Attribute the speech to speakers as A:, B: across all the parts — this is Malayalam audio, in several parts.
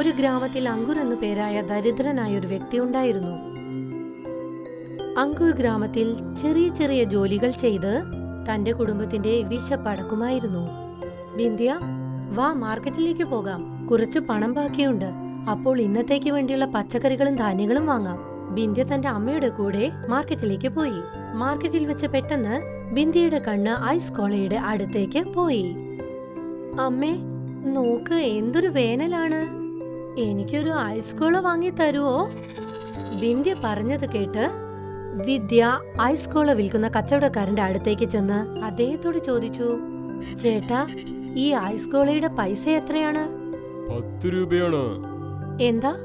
A: ഒരു ഗ്രാമത്തിൽ അങ്കുർ എന്നു പേരായ ദരിദ്രനായ ഒരു വ്യക്തി ഉണ്ടായിരുന്നു. അങ്കുർ ഗ്രാമത്തിൽ ചെറിയ ചെറിയ ജോലികൾ ചെയ്ത് തന്റെ കുടുംബത്തിന്റെ വിശപ്പടക്കുമായിരുന്നു. ബിന്ദിയ വാ മാർക്കറ്റിലേക്ക് പോകാം. കുറച്ച് പണം ബാക്കിയുണ്ട്. അപ്പോൾ ഇന്നത്തേക്ക് വേണ്ടിയുള്ള പച്ചക്കറികളും ധാന്യങ്ങളും വാങ്ങാം. ബിന്ദിയ തന്റെ അമ്മയുടെ കൂടെ മാർക്കറ്റിലേക്ക് പോയി. മാർക്കറ്റിൽ വെച്ച് പെട്ടെന്ന് ബിന്ദിയുടെ കണ്ണ് ഐസ് കോളയുടെ അടുത്തേക്ക് പോയി. അമ്മേ നോക്ക് എന്തൊരു വേനലാണ്. എനിക്കൊരു ഐസ് കോള വാങ്ങി തരുവോ? ബിന്ദ്യ പറഞ്ഞത് കേട്ട് വിദ്യ ഐസ് കോള വിൽക്കുന്ന കച്ചവടക്കാരന്റെ അടുത്തേക്ക് ചെന്ന് അദ്ദേഹത്തോട് ചോദിച്ചു ചേട്ടാ ഈ ഐസ് കോളയുടെ പൈസ എത്രയാണ്?
B: പത്ത് രൂപയാണ്.
A: എന്താ?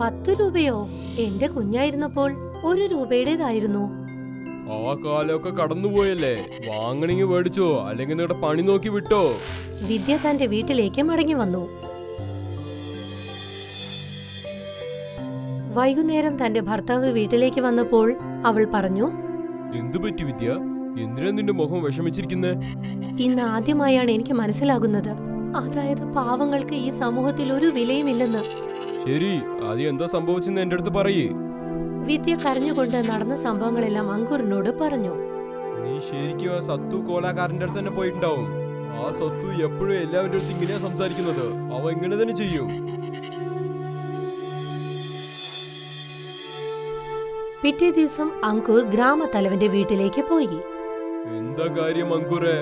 A: പത്ത് രൂപയോ? എന്റെ കുഞ്ഞായിരുന്നപ്പോൾ ഒരു രൂപയുടേതായിരുന്നു.
B: ആ കാലമൊക്കെ കടന്നുപോയല്ലേ? വാങ്ങണെങ്കിൽ മേടിച്ചോ? അല്ലെങ്കിൽ നിങ്ങളുടെ പണി നോക്കി വിട്ടോ?
A: വിദ്യ തന്റെ വീട്ടിലേക്ക് മടങ്ങി വന്നു. വൈകുന്നേരം തന്റെ ഭർത്താവ് വീട്ടിലേക്ക് വന്നപ്പോൾ അവൾ പറഞ്ഞു
B: എന്തു പറ്റി വിദ്യ? എന്തിനാ നിന്റെ മുഖം വിഷമിച്ചിരിക്കുന്നേ?
A: ഇന്ന് ആദ്യമായാണ് എനിക്ക് മനസ്സിലാകുന്നത്. അതായത് പാവങ്ങൾക്ക് ഈ സമൂഹത്തിൽ ഒരു വിലയുമില്ലെന്ന്.
B: ശരി ആദ്യം എന്താ സംഭവിച്ചെന്ന് എന്റെ അടുത്ത് പറയേ.
A: വിദ്യ കരഞ്ഞുകൊണ്ട് നടന്ന സംഭവങ്ങളെല്ലാം അങ്കുറിനോട് പറഞ്ഞു.
B: നീ ശരിക്കും ആ സത്തു കോലാകാരന്റെ അടുത്ത് തന്നെ പോയിട്ടുണ്ടാവും. ആ സത്തു എപ്പോഴും എല്ലാവരുടെ അടുത്ത് ഇങ്ങനെയാ സംസാരിക്കുന്നത്. അവ ഇങ്ങനെ തന്നെ ചെയ്യും.
A: പിറ്റേ ദിവസം അങ്കൂർ ഗ്രാമത്തലവന്റെ വീട്ടിലേക്ക് പോയി.
B: എന്താ കാര്യം അങ്കുറെ?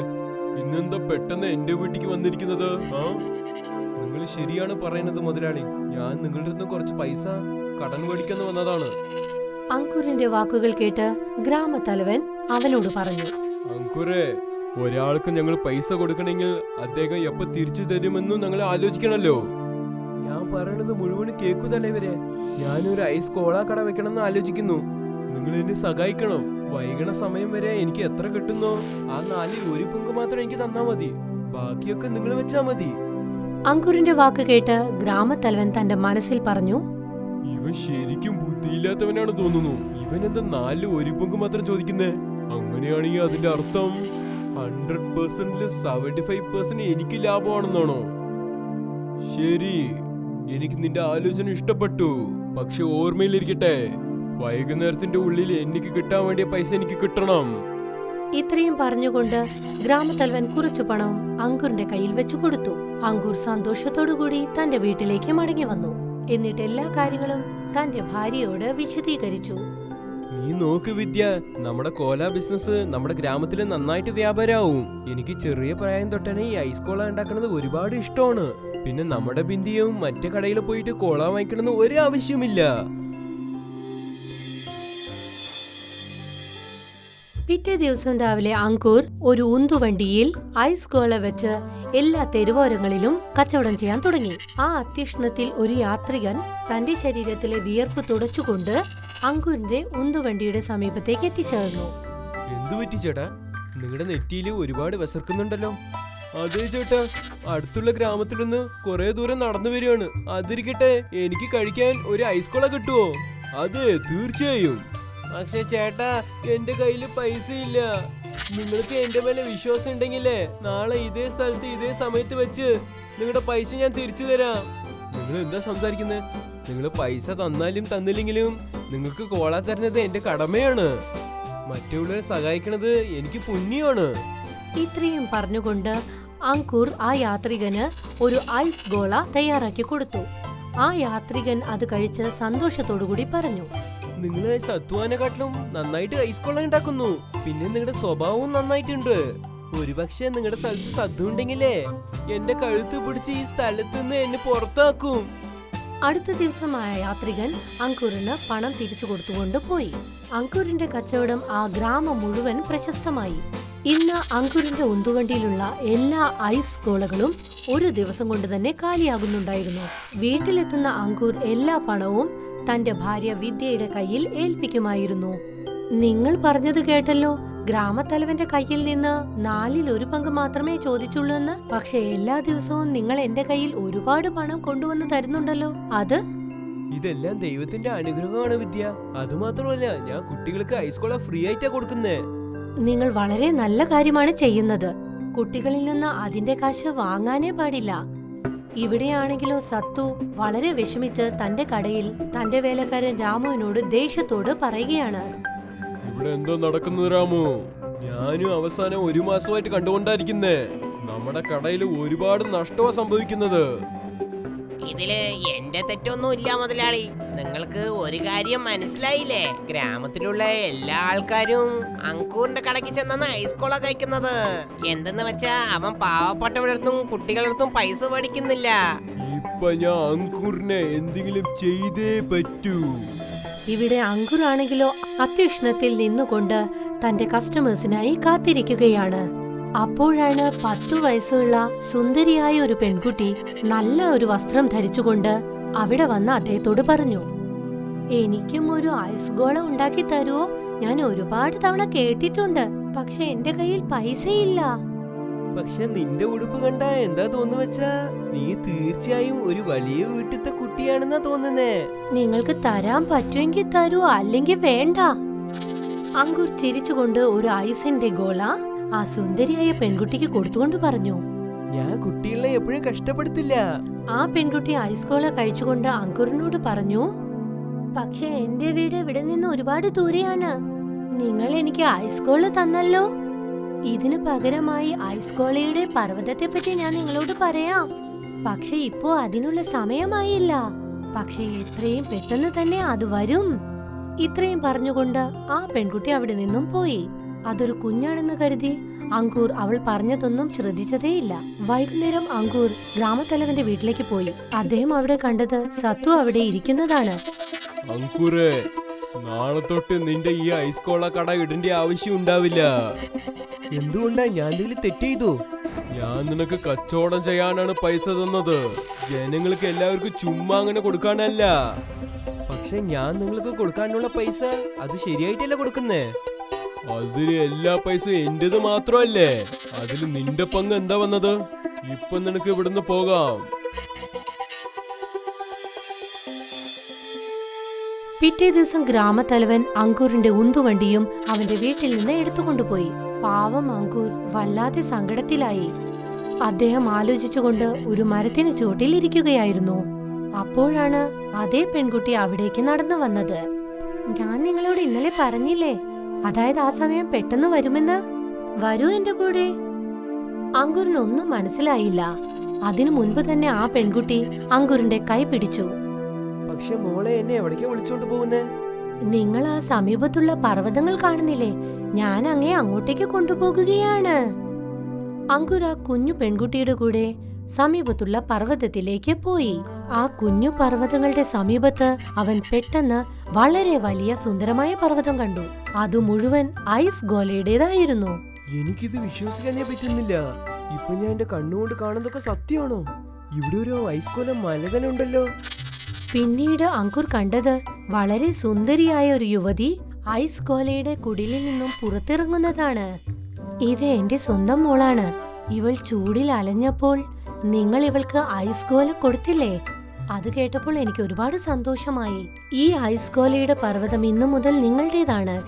B: ഇന്നെന്താ പെട്ടെന്ന് എന്റെ വീട്ടിക്ക് വന്നിരിക്കുന്നത് ആ? നിങ്ങൾ ശരിയാണ് പറയുന്നത് മുതലാളി. ഞാൻ നിങ്ങളുടെ നിന്ന് കുറച്ച് പൈസ കടം മേടിക്കാൻ വന്നതാണ്.
A: അങ്കുറിന്റെ വാക്കുകൾ കേട്ട് ഗ്രാമത്തലവൻ അവനോട് പറഞ്ഞു.
B: അങ്കുറെ ഒരാൾക്ക് ഞങ്ങൾ പൈസ കൊടുക്കണമെങ്കിൽ അദ്ദേഹം എപ്പോ തിരിച്ചു തരുമെന്നും ഞങ്ങൾ ആലോചിക്കണല്ലോ. പറയണത് മുഴുവൻ കേൾക്കുതല്ലേ ഇവരെ? ഞാനൊരു ഐസ് കോള കട വെക്കണമെന്ന് ആലോചിക്കുന്നു. നിങ്ങൾ എന്നെ സഹായിക്കണം. വൈകണ സമയം വരെ എനിക്ക് എത്ര കിട്ടുന്നോ ആ നാലിൽ ഒരു പങ്ക് മാത്രം എനിക്ക് തന്നാ മതി. ബാക്കിയൊക്കെ നിങ്ങൾ വെച്ചാ മതി.
A: അങ്കുറിന്റെ വാക്ക് കേട്ട് ഗ്രാമത്തലവൻ തന്റെ മനസ്സിൽ പറഞ്ഞു
B: ഇവൻ ശരിക്കും ബുദ്ധിയില്ലാത്തവനാണ് തോന്നുന്നു. ഇവൻ എന്താ നാലിൽ ഒരു പങ്ക് മാത്രം ചോദിക്കുന്നേ? അങ്ങനെയാണെങ്കിൽ അതിന്റെ അർത്ഥം ഹൺഡ്രഡ് പെർസെന്റിൽ സെവന്റി ഫൈവ് പെർസെന്റ് എനിക്ക് ലാഭമാണെന്നാണോ? ശരി. എനിക്ക് നിന്റെ ആലോചന ഇഷ്ടപ്പെട്ടു. പക്ഷെ ഓർമ്മയിലിരിക്കട്ടെ വൈകുന്നേരത്തിന്റെ ഉള്ളിൽ എനിക്ക് കിട്ടാൻ വേണ്ടിയ പൈസ എനിക്ക് കിട്ടണം.
A: ഇത്രയും പറഞ്ഞുകൊണ്ട് ഗ്രാമത്തലവൻ കുറച്ചു പണം അങ്കുറിന്റെ കയ്യിൽ വെച്ചു കൊടുത്തു. അങ്കുർ സന്തോഷത്തോടുകൂടി തന്റെ വീട്ടിലേക്ക് മടങ്ങി വന്നു. എന്നിട്ട് എല്ലാ കാര്യങ്ങളും തന്റെ ഭാര്യയോട് വിശദീകരിച്ചു.
B: നീ നോക്ക് വിദ്യ നമ്മുടെ കോല ബിസിനസ് നമ്മുടെ ഗ്രാമത്തിൽ നന്നായിട്ട് വ്യാപാരമാവും എനിക്ക് ചെറിയ പ്രായം തൊട്ടനെ ഈ ഐസ് കോള ഉണ്ടാക്കുന്നത് ഒരുപാട് ഇഷ്ടമാണ്. പിന്നെ നമ്മുടെ ബിന്ദിയും മറ്റേ കടയിൽ പോയിട്ട് കോള വാങ്ങിക്കണമെന്ന് ഒരു ആവശ്യമില്ല
A: പിറ്റേ ദിവസം രാവിലെ അങ്കൂർ ഒരു ഉന്തുവണ്ടിയിൽ ഐസ് ഗോള വെച്ച് എല്ലാ തെരുവോരങ്ങളിലും കച്ചവടം ചെയ്യാൻ തുടങ്ങി. ആ അത്യുഷ്ണത്തിൽ ഒരു യാത്രികൻ തന്റെ ശരീരത്തിലെ വിയർപ്പ് തുടച്ചുകൊണ്ട് അങ്കൂറിന്റെ ഉന്തുവണ്ടിയുടെ സമീപത്തേക്ക് എത്തിച്ചേർന്നു.
B: എന്തു പറ്റി ചേട്ടാ? നിങ്ങളുടെ നെറ്റിയിൽ ഒരുപാട് വിസർക്കുന്നുണ്ടല്ലോ അതെ ചേട്ടാ അടുത്തുള്ള ഗ്രാമത്തിൽ നിന്ന് കുറെ ദൂരം നടന്നു വരികയാണ്. അതിരിക്കട്ടെ എനിക്ക് കഴിക്കാൻ ഒരു ഐസ് കോള കിട്ടുമോ അതെ തീർച്ചയായും. പക്ഷെ ചേട്ടാ എന്റെ കയ്യിൽ പൈസ ഇല്ല നിങ്ങൾക്ക് എന്റെ മേലെ വിശ്വാസം ഉണ്ടെങ്കിലേ നാളെ ഇതേ സ്ഥലത്ത് ഇതേ സമയത്ത് വെച്ച് നിങ്ങളുടെ പൈസ ഞാൻ തിരിച്ചു തരാം. നിങ്ങൾ എന്താ സംസാരിക്കുന്നത് നിങ്ങൾ പൈസ തന്നാലും തന്നില്ലെങ്കിലും നിങ്ങൾക്ക് കോളാ തരുന്നത് എന്റെ കടമയാണ്. മറ്റുള്ളവരെ സഹായിക്കണത് എനിക്ക് പുണ്യമാണ്.
A: ഇത്രയും പറഞ്ഞുകൊണ്ട് അങ്കൂർ ആ യാത്രികന് ഒരു ഐസ് ഗോള തയ്യാറാക്കി കൊടുത്തു. ആ യാത്രികൻ അത് കഴിച്ച് സന്തോഷത്തോടുകൂടി പറഞ്ഞു.
B: നിങ്ങൾ സത്വാനെക്കാട്ടിലും നന്നായിട്ട് ഐസ് കൊള്ള ഉണ്ടാക്കുന്നു. പിന്നെ നിങ്ങളുടെ സ്വഭാവവും നന്നായിട്ടുണ്ട്. ഒരുപക്ഷെ നിങ്ങളുടെ സ്ഥലത്ത് സദ്യ ഉണ്ടെങ്കിലേ എന്റെ കഴുത്ത് പിടിച്ച് ഈ സ്ഥലത്ത് നിന്ന് എന്നെ പുറത്താക്കും.
A: അടുത്ത ദിവസം ആ യാത്രികൻ അങ്കുറിന് പണം തിരിച്ചു കൊടുത്തുകൊണ്ട് പോയി. അങ്കുറിന്റെ കച്ചവടം ആ ഗ്രാമം മുഴുവൻ പ്രശസ്തമായി. ഇന്ന് അങ്കുറിന്റെ ഉന്തുവണ്ടിയിലുള്ള എല്ലാ ഐസ് ഗോളകളും ഒരു ദിവസം കൊണ്ട് തന്നെ കാലിയാകുന്നുണ്ടായിരുന്നു. വീട്ടിലെത്തുന്ന അങ്കൂർ എല്ലാ പണവും തന്റെ ഭാര്യ വിദ്യയുടെ കയ്യിൽ ഏൽപ്പിക്കുമായിരുന്നു. നിങ്ങൾ പറഞ്ഞത് കേട്ടല്ലോ. ഗ്രാമത്തലവന്റെ കയ്യിൽ നിന്ന് നാലിൽ ഒരു പങ്ക് മാത്രമേ ചോദിച്ചുള്ളൂ എന്ന്. പക്ഷെ എല്ലാ ദിവസവും നിങ്ങൾ എന്റെ കയ്യിൽ ഒരുപാട് പണം കൊണ്ടുവന്ന് തരുന്നുണ്ടല്ലോ. അത്?
B: ഇതെല്ലാം ദൈവത്തിന്റെ അനുഗ്രഹമാണ് വിദ്യ. അതുമാത്രമല്ല ഞാൻ കുട്ടികൾക്ക് ഹൈസ്കൂള ഫ്രീ ആയിട്ടാ കൊടുക്കുന്നേ.
A: നിങ്ങൾ വളരെ നല്ല കാര്യമാണ് ചെയ്യുന്നത്. കുട്ടികളിൽ നിന്ന് അതിന്റെ കാശ് വാങ്ങാനേ പാടില്ല. ഇവിടെയാണെങ്കിലോ സത്തു വളരെ വിഷമിച്ച് തന്റെ കടയിൽ തന്റെ വേലക്കാരൻ രാമുവിനോട് ദേഷ്യത്തോട് പറയുകയാണ്.
B: ഇവിടെ എന്തോ നടക്കുന്നത് രാമു. ഞാനും അവസാനം ഒരു മാസമായിട്ട് കണ്ടുകൊണ്ടായിരിക്കുന്നേ. നമ്മുടെ കടയിൽ ഒരുപാട് നഷ്ടമാ സംഭവിക്കുന്നത്.
C: ഇതിൽ എന്റെ തെറ്റൊന്നും ഇല്ല മുതലാളി. നിങ്ങൾക്ക് ഒരു കാര്യം മനസ്സിലായില്ലേ? ഗ്രാമത്തിലുള്ള എല്ലാ ആൾക്കാരും അങ്കൂറിന്റെ കടയ്ക്ക് ചെന്നാണ് ഐസ്കോള കഴിക്കുന്നത്. എന്തെന്ന് വെച്ചാ അവൻ പാവപ്പെട്ടവരടുത്തും കുട്ടികളടുത്തും പൈസ മേടിക്കുന്നില്ല.
B: ഇപ്പൊ ഞാൻ അങ്കൂറിനെ എന്തെങ്കിലും ചെയ്തേ പറ്റൂ.
A: ഇവിടെ അങ്കുറാണെങ്കിലോ അത്യുഷ്ണത്തിൽ നിന്നുകൊണ്ട് തന്റെ കസ്റ്റമേഴ്സിനായി കാത്തിരിക്കുകയാണ്. അപ്പോഴാണ് പത്തു വയസ്സുള്ള സുന്ദരിയായ ഒരു പെൺകുട്ടി നല്ല ഒരു വസ്ത്രം ധരിച്ചുകൊണ്ട് അവിടെ വന്ന് അദ്ദേഹത്തോട് പറഞ്ഞു എനിക്കും ഒരു ഐസ് ഗോളം ഉണ്ടാക്കി തരുവോ? ഞാൻ ഒരുപാട് തവണ കേട്ടിട്ടുണ്ട് പക്ഷെ എന്റെ കയ്യിൽ പൈസയില്ല.
B: പക്ഷെ നിന്റെ ഉടുപ്പ് കണ്ട എന്താ തോന്നുവച്ചാ നീ തീർച്ചയായും ഒരു വലിയ വീട്ടിലത്തെ കുട്ടിയാണെന്നാ തോന്നുന്നേ.
A: നിങ്ങൾക്ക് തരാൻ പറ്റുമെങ്കിൽ തരൂ അല്ലെങ്കിൽ വേണ്ട. അങ്കുർ ചിരിച്ചുകൊണ്ട് ഒരു ഐസിന്റെ ഗോള ആ സുന്ദരിയായ പെൺകുട്ടിക്ക് കൊടുത്തുകൊണ്ട് പറഞ്ഞു.
B: ഞാൻ കുട്ടികളെ എപ്പോഴും കഷ്ടപ്പെടുത്തില്ല.
A: ആ പെൺകുട്ടി ഐസ് ഗോള കഴിച്ചുകൊണ്ട് അങ്കുറിനോട് പറഞ്ഞു പക്ഷെ എന്റെ വീട് ഇവിടെ നിന്ന് ഒരുപാട് ദൂരെയാണ്. നിങ്ങൾ എനിക്ക് ഐസ് ഗോള തന്നല്ലോ. ഇതിനു പകരമായി ഐസ് ഗോളയുടെ പർവതത്തെ പറ്റി ഞാൻ നിങ്ങളോട് പറയാം. പക്ഷെ ഇപ്പോ അതിനുള്ള സമയമായില്ല. പക്ഷെ എത്രയും പെട്ടെന്ന് തന്നെ അത് വരും. ഇത്രയും പറഞ്ഞുകൊണ്ട് ആ പെൺകുട്ടി അവിടെ നിന്നും പോയി. അതൊരു കുഞ്ഞാണെന്ന് കരുതി അങ്കൂർ അവൾ പറഞ്ഞതൊന്നും ശ്രദ്ധിച്ചതേയില്ല. വൈകുന്നേരം അങ്കൂർ ഗ്രാമത്തലവന്റെ വീട്ടിലേക്ക് പോയി. അദ്ദേഹം അവിടെ കണ്ടത് സത്തു അവിടെ ഇരിക്കുന്നതാണ്.
B: അങ്കുറേ നാളെ തൊട്ട് നിന്റെ ഈ ഐസ് കോള കട ഇടേണ്ട ആവശ്യം ഉണ്ടാവില്ല. എന്തുകൊണ്ടാ ഞാൻ തെറ്റ് ചെയ്തു? ഞാൻ നിനക്ക് കച്ചവടം ചെയ്യാനാണ് പൈസ തന്നത്. ജനങ്ങൾക്ക് എല്ലാവർക്കും ചുമ്മാ അങ്ങനെ കൊടുക്കാനല്ല. പക്ഷെ ഞാൻ നിങ്ങൾക്ക് കൊടുക്കാനുള്ള പൈസ അത് ശരിയായിട്ടല്ല കൊടുക്കുന്നേ? അതിന് എല്ലാ പൈസയും എന്റേത് മാത്രമല്ലേ? അതിൽ നിന്റെ പങ്ക് എന്താ വന്നത്? ഇപ്പൊ നിനക്ക് ഇവിടുന്ന് പോകാം.
A: പിറ്റേ ദിവസം ഗ്രാമത്തലവൻ അങ്കൂറിന്റെ ഉന്തുവണ്ടിയും അവന്റെ വീട്ടിൽ നിന്ന് എടുത്തുകൊണ്ടുപോയി. പാവം അങ്കൂർ വല്ലാതെ സങ്കടത്തിലായി. അദ്ദേഹം ആലോചിച്ചുകൊണ്ട് ഒരു മരത്തിന് ചുവട്ടിലിരിക്കുകയായിരുന്നു അപ്പോഴാണ് അതേ പെൺകുട്ടി അവിടേക്ക് നടന്നു വന്നത്. ഞാൻ നിങ്ങളോട് ഇന്നലെ പറഞ്ഞില്ലേ? അതായത് ആ സമയം പെട്ടെന്ന് വരുമെന്ന്? വരൂ എന്റെ കൂടെ. അങ്കുറിനൊന്നും മനസ്സിലായില്ല. അതിനു മുൻപ് തന്നെ ആ പെൺകുട്ടി അങ്കുറിന്റെ കൈ പിടിച്ചു.
B: പക്ഷെ മോളെ എന്നെ എവിടേക്ക് വിളിച്ചോണ്ട് പോകുന്നേ?
A: നിങ്ങൾ ആ സമീപത്തുള്ള പർവതങ്ങൾ കാണുന്നില്ലേ? ഞാൻ അങ്ങേ അങ്ങോട്ടേക്ക് കൊണ്ടുപോകുകയാണ്. അങ്കുര കുഞ്ഞു പെൺകുട്ടിയുടെ കൂടെ സമീപത്തുള്ള പർവതത്തിലേക്ക് പോയി. ആ കുഞ്ഞു പർവതങ്ങളുടെ സമീപത്ത് അവൻ പെട്ടെന്ന് വളരെ വലിയ സുന്ദരമായ പർവതം കണ്ടു. അത് മുഴുവൻ ഐസ് ഗോലയുടേതായിരുന്നു.
B: എനിക്കിത് വിശ്വസിക്കാനേ പറ്റുന്നില്ല. ഇപ്പൊ ഞാൻ എന്റെ കണ്ണുകൊണ്ട് കാണുന്നതൊക്കെ സത്യമാണോ? ഇവിടെ ഒരു ഐസ്കോല മല തന്നെ ഉണ്ടല്ലോ.
A: പിന്നീട് അങ്കുർ കണ്ടത് വളരെ സുന്ദരിയായ ഒരു യുവതി ഐസ് കോലയുടെ കുടിലിൽ നിന്നും പുറത്തിറങ്ങുന്നതാണ്. ഇത് എന്റെ സ്വന്തം മോളാണ്. ഇവൾ ചൂടിൽ അലഞ്ഞപ്പോൾ നിങ്ങൾ ഇവൾക്ക് ഐസ് ഗോല കൊടുത്തില്ലേ? അത് കേട്ടപ്പോൾ എനിക്ക് ഒരുപാട് സന്തോഷമായി. ഈ ഐസ് ഗോലയുടെ പർവതം ഇന്നു മുതൽ നിങ്ങളുടേതാണ്.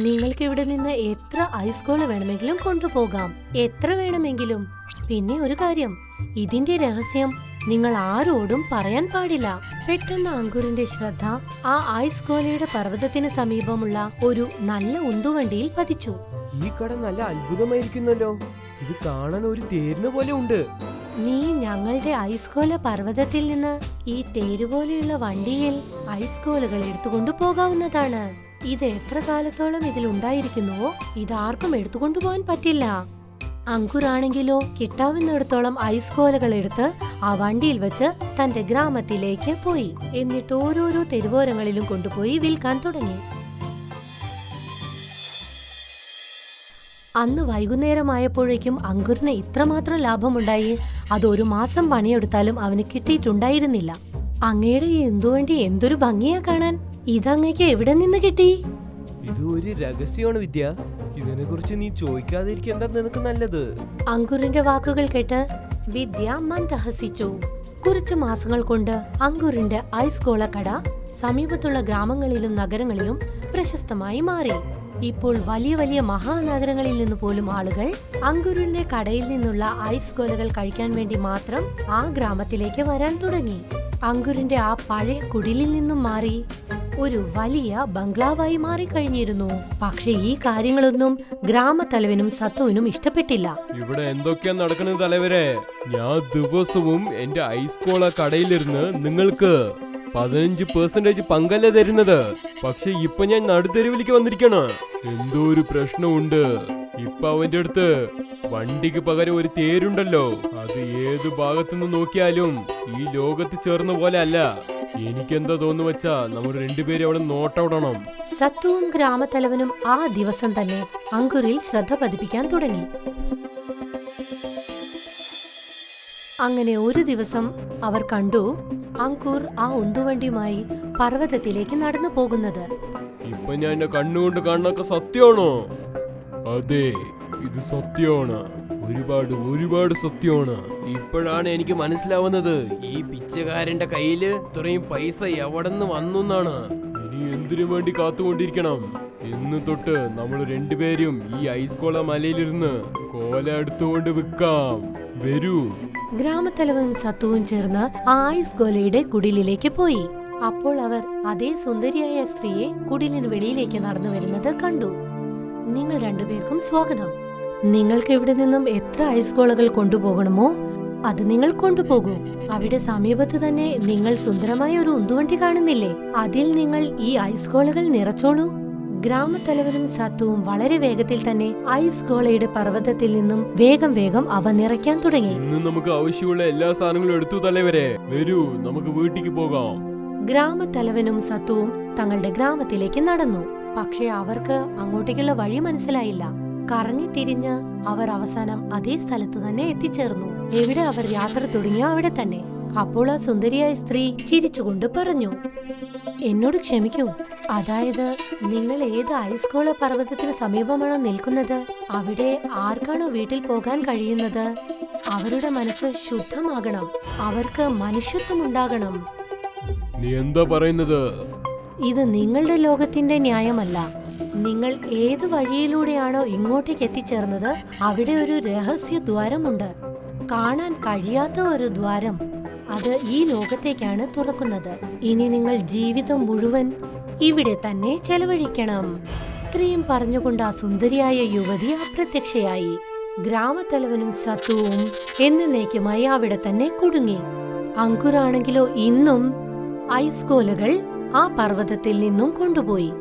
A: നിങ്ങൾക്ക് ഇവിടെ നിന്ന് എത്ര ഐസ് കോല വേണമെങ്കിലും കൊണ്ടുപോകാം. എത്ര വേണമെങ്കിലും. പിന്നെ ഒരു കാര്യം ഇതിന്റെ രഹസ്യം നിങ്ങൾ ആരോടും പറയാൻ പാടില്ല. പെട്ടെന്ന് അങ്കുറിന്റെ ശ്രദ്ധ ആ ഐസ് ഗോലയുടെ പർവതത്തിന് സമീപമുള്ള ഒരു നല്ല ഉന്തുവണ്ടിയിൽ പതിച്ചു.
B: ഈ കട നല്ല അത്ഭുതമായിരിക്കുന്നല്ലോ. ഇത് കാണാൻ ഒരു തേരിന് പോലെ ഉണ്ട്.
A: നീ ഞങ്ങളുടെ ഐസ് കോല പർവതത്തിൽ നിന്ന് ഈ തേരുപോലെയുള്ള വണ്ടിയിൽ ഐസ് കോലുകൾ എടുത്തുകൊണ്ടു പോകാവുന്നതാണ്. ഇത് എത്ര കാലത്തോളം ഇതിൽ ഉണ്ടായിരിക്കുന്നുവോ? ഇതാർക്കും എടുത്തുകൊണ്ടുപോകാൻ പറ്റില്ല. അങ്കുറാണെങ്കിലോ കിട്ടാവുന്നിടത്തോളം ഐസ് കോലകൾ എടുത്ത് ആ വണ്ടിയിൽ വെച്ച് തന്റെ ഗ്രാമത്തിലേക്ക് പോയി. എന്നിട്ട് ഓരോരോ തെരുവോരങ്ങളിലും കൊണ്ടുപോയി വിൽക്കാൻ തുടങ്ങി. അന്ന് വൈകുന്നേരമായപ്പോഴേക്കും അങ്കുറിന് ഇത്രമാത്രം ലാഭമുണ്ടായി. അതൊരു മാസം പണിയെടുത്താലും അവന് കിട്ടിയിട്ടുണ്ടായിരുന്നില്ല. അങ്ങയുടെ എന്തുവേണ്ടി എന്തൊരു ഭംഗിയാ കാണാൻ. ഇതങ്ങയ്ക്ക് എവിടെ നിന്ന് കിട്ടി?
B: ഇത് ഒരു രഹസ്യമാണ് വിദ്യ. ഇതിനെ കുറിച്ച് നീ ചോദിക്കാതിരിക്കുക എന്താ നിനക്ക് നല്ലത്?
A: അങ്കുറിന്റെ വാക്കുകൾ കേട്ട് വിദ്യ മന്ദഹസിച്ചു. കുറച്ചു മാസങ്ങൾ കൊണ്ട് അങ്കുറിന്റെ ഐസ് കോള കട സമീപത്തുള്ള ഗ്രാമങ്ങളിലും നഗരങ്ങളിലും പ്രശസ്തമായി മാറി. ഇപ്പോൾ വലിയ വലിയ മഹാനഗരങ്ങളിൽ നിന്ന് പോലും ആളുകൾ അങ്കുറിന്റെ കടയിൽ നിന്നുള്ള ഐസ് കോലകൾ കഴിക്കാൻ വേണ്ടി മാത്രം ആ ഗ്രാമത്തിലേക്ക് വരാൻ തുടങ്ങി. അങ്കുരിന്റെ ആ പഴയ കുടിലിൽ നിന്നും മാറി. ഒരു വലിയ ബംഗ്ലാവായി മാറിക്കഴിഞ്ഞിരുന്നു. പക്ഷേ ഈ കാര്യങ്ങളൊന്നും ഗ്രാമത്തലവനും സത്തുവിനും ഇഷ്ടപ്പെട്ടില്ല.
B: ഇവിടെ എന്തൊക്കെയാ നടക്കുന്നത് തലവരെ? ഞാൻ ദിവസവും എന്റെ ഐസ്കോള കടയിലിരുന്ന് നിങ്ങൾക്ക് പതിനഞ്ച് പെർസെന്റേജ് പങ്കല്ല തരുന്നത്. പക്ഷെ ഇപ്പൊ ഞാൻ നടുതെരുവിലേക്ക് വന്നിരിക്കണ. എന്തോ ഒരു പ്രശ്നമുണ്ട്. ഇപ്പൊ അവന്റെ അടുത്ത് വണ്ടിക്ക് പകരം ഒരു തേരുണ്ടല്ലോ. അത് ഏത് ഭാഗത്തുനിന്ന് നോക്കിയാലും ഈ ലോകത്ത് ചേർന്ന പോലെ അല്ല. എനിക്കെന്താ തോന്നു വെച്ചാ നമ്മൾ രണ്ടുപേരും അവിടെ നോട്ടവിടണം
A: സത്തുവും ഗ്രാമത്തലവനും ആ ദിവസം തന്നെ അങ്കുറിൽ ശ്രദ്ധ പതിപ്പിക്കാൻ തുടങ്ങി. അങ്ങനെ ഒരു ദിവസം അവർ കണ്ടു അങ്കൂർ ആ ഉന്തുവണ്ടിയുമായി പർവതത്തിലേക്ക് നടന്നു പോകുന്നത്.
B: ഇപ്പൊ ഞാൻ എന്റെ കണ്ണുകൊണ്ട് കാണുന്നൊക്കെ സത്യമാണോ? അതെ. ഇത് സത്യമാണ്. ഒരുപാട് ഒരുപാട് സത്യമാണ്. ഇപ്പോഴാണ് എനിക്ക് മനസ്സിലാവുന്നത്. ഈ പിച്ചക്കാരന്റെ കയ്യിൽ ഇത്രയും പൈസ എവിടെന്ന് വന്നു എന്നാണ് ഇനി എന്തിനു വേണ്ടി കാത്തുകൊണ്ടിരിക്കണം? ഇന്ന് തൊട്ട് നമ്മൾ രണ്ടുപേരും ഈ ഐസ്കോള മലയിലിരുന്ന് കോല എടുത്തുകൊണ്ട് വിൽക്കാം. വരൂ.
A: ഗ്രാമത്തലവനും സത്തുവും ചേർന്ന് ആ ഐസ് ഗോലയുടെ കുടിലിലേക്ക് പോയി. അപ്പോൾ അവർ അതേ സുന്ദരിയായ സ്ത്രീയെ കുടിലിന് വെളിയിലേക്ക് നടന്നു വരുന്നത് കണ്ടു. നിങ്ങൾ രണ്ടുപേർക്കും സ്വാഗതം. നിങ്ങൾക്ക് ഇവിടെ നിന്നും എത്ര ഐസ് ഗോളകൾ കൊണ്ടുപോകണമോ അത് നിങ്ങൾ കൊണ്ടുപോകൂ. അവിടെ സമീപത്ത് തന്നെ നിങ്ങൾ സുന്ദരമായ ഒരു ഉന്തുവണ്ടി കാണുന്നില്ലേ? അതിൽ നിങ്ങൾ ഈ ഐസ് ഗോളകൾ നിറച്ചോളൂ. ഗ്രാമത്തലവനും സത്തുവും വളരെ വേഗത്തിൽ തന്നെ ഐസ് ഗോളയുടെ പർവതത്തിൽ നിന്നും വേഗം വേഗം അവ നിറയ്ക്കാൻ തുടങ്ങി.
B: ഇന്ന് നമുക്ക് ആവശ്യമുള്ള എല്ലാ സാധനങ്ങളും എടുത്തു തലവരെ വരൂ നമുക്ക് വീട്ടിക്ക് പോകാം.
A: ഗ്രാമത്തലവനും സത്തുവും തങ്ങളുടെ ഗ്രാമത്തിലേക്ക് നടന്നു. പക്ഷേ അവർക്ക് അങ്ങോട്ടേക്കുള്ള വഴി മനസ്സിലായില്ല. കറങ്ങി തിരിഞ്ഞ് അവർ അവസാനം അതേ സ്ഥലത്ത് തന്നെ എത്തിച്ചേർന്നു. എവിടെ അവർ യാത്ര തുടങ്ങിയോ അവിടെ തന്നെ. അപ്പോൾ ആ സുന്ദരിയായ സ്ത്രീ ചിരിച്ചുകൊണ്ട് പറഞ്ഞു എന്നോട് ക്ഷമിക്കൂ. അതായത് നിങ്ങൾ ഏത് ഐസ്കോള പർവതത്തിന് സമീപമാണോ നിൽക്കുന്നത്? അവിടെ ആർക്കാണോ വീട്ടിൽ പോകാൻ കഴിയുന്നത്? അവരുടെ മനസ്സ് ശുദ്ധമാകണം. അവർക്ക് മനുഷ്യത്വം ഉണ്ടാകണം.
B: നീ എന്താ പറയുന്നത്?
A: ഇത് നിങ്ങളുടെ ലോകത്തിന്റെ ന്യായമല്ല. നിങ്ങൾ ഏത് വഴിയിലൂടെയാണോ ഇങ്ങോട്ടേക്ക് എത്തിച്ചേർന്നത് അവിടെ ഒരു രഹസ്യ ദ്വാരമുണ്ട്. കാണാൻ കഴിയാത്ത ഒരു ദ്വാരം. അത് ഈ ലോകത്തേക്കാണ് തുറക്കുന്നത്. ഇനി നിങ്ങൾ ജീവിതം മുഴുവൻ ഇവിടെ തന്നെ ചെലവഴിക്കണം. ഇത്രയും പറഞ്ഞുകൊണ്ട് ആ സുന്ദരിയായ യുവതി അപ്രത്യക്ഷയായി. ഗ്രാമത്തലവനും സത്തുവും എന്നേക്കുമായി അവിടെ തന്നെ കുടുങ്ങി. അങ്കുറാണെങ്കിലോ ഇന്നും ഐസ് കോലകൾ ആ പർവതത്തിൽ നിന്നും കൊണ്ടുപോയി.